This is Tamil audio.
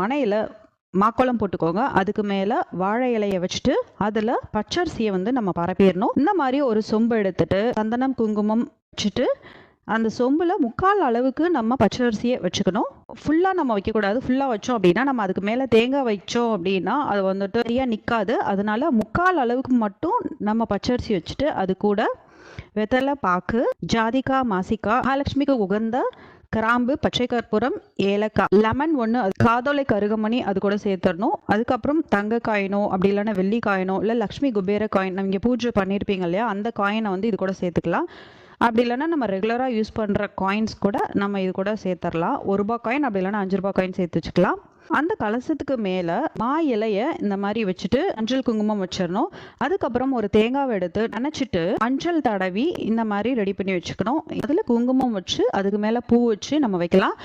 மனையில் மாக்கோளம் போட்டுக்கோங்க. அதுக்கு மேலே வாழை இலையை வச்சுட்டு அதில் பச்சரிசியை வந்து நம்ம பரப்பிடணும். இந்த மாதிரி ஒரு சொம்பு எடுத்துட்டு சந்தனம் குங்குமம் வச்சுட்டு அந்த சொம்பில் முக்கால் அளவுக்கு நம்ம பச்சரிசியை வச்சுக்கணும். ஃபுல்லாக நம்ம வைக்கக்கூடாது. ஃபுல்லாக வச்சோம் அப்படின்னா நம்ம அதுக்கு மேலே தேங்காய் வச்சோம் அப்படின்னா அது வந்துட்டு சரியாக நிற்காது அதனால முக்கால் அளவுக்கு மட்டும் நம்ம பச்சரிசி வச்சுட்டு அது கூட வெத்தலை பாக்கு ஜாதிக்காய் மாசிக்காய் மகாலட்சுமிக்கு உகந்த கிராம்பு பச்சை கற்பூரம் ஏலக்காய். லெமன் ஒன்று அது காதோலை கருகமணி அது கூட சேர்த்துடணும். அதுக்கப்புறம் தங்க காயினோ அப்படி இல்லைன்னா வெள்ளி காயினோ இல்லை லக்ஷ்மி குபேர காயின் நீங்கள் பூஜை பண்ணியிருப்பீங்க இல்லையா அந்த காயினை வந்து இது கூட சேர்த்துக்கலாம். அப்படி இல்லைன்னா நம்ம ரெகுலராக யூஸ் பண்ணுற காயின்ஸ் கூட நம்ம இது கூட சேர்த்துடலாம். ஒரு ரூபா காயின் அப்படி இல்லைன்னா அஞ்சு ரூபா காயின் சேர்த்து வச்சுக்கலாம். அந்த கலசத்துக்கு மேலே மா இலையை இந்த மாதிரி வச்சுட்டு அஞ்சல் குங்குமம் வச்சிடணும். அதுக்கப்புறம் ஒரு தேங்காவை எடுத்து நினைச்சிட்டு அஞ்சல் தடவி இந்த மாதிரி ரெடி பண்ணி வச்சுக்கணும். அதில் குங்குமம் வச்சு அதுக்கு மேலே பூ வச்சு நம்ம வைக்கலாம்.